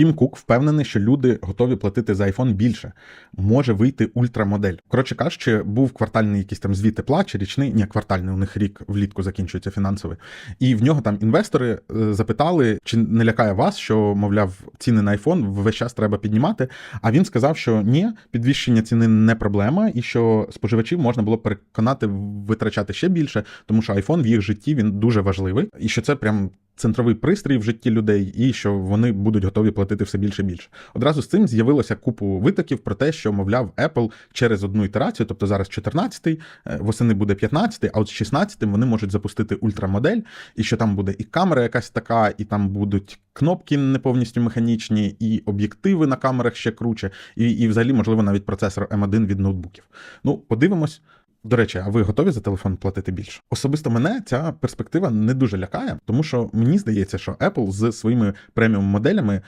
Тім Кук впевнений, що люди готові платити за iPhone більше. Може вийти ультрамодель. Коротше кажучи, був квартальний якийсь там звіт тепла чи річний, ні, квартальний у них рік влітку закінчується фінансовий. І в нього там інвестори е, запитали, чи не лякає вас, що мовляв ціни на iPhone весь час треба піднімати. А він сказав, що ні, підвищення ціни не проблема, і що споживачів можна було переконати витрачати ще більше, тому що iPhone в їх житті він дуже важливий, і що це прям. Центровий пристрій в житті людей, і що вони будуть готові платити все більше і більше. Одразу з цим з'явилося купу витоків про те, що мовляв Apple через одну ітерацію, тобто зараз 14-й, е, восени буде 15-й, а от з 16-м вони можуть запустити ультрамодель, і що там буде і камера якась така, і там будуть кнопки не повністю механічні, і об'єктиви на камерах ще круче, і, і взагалі, можливо, навіть процесор M1 від ноутбуків. Ну, подивимось. До речі, а ви готові за телефон платити більше? Особисто мене ця перспектива не дуже лякає, тому що мені здається, що Apple з своїми преміум моделями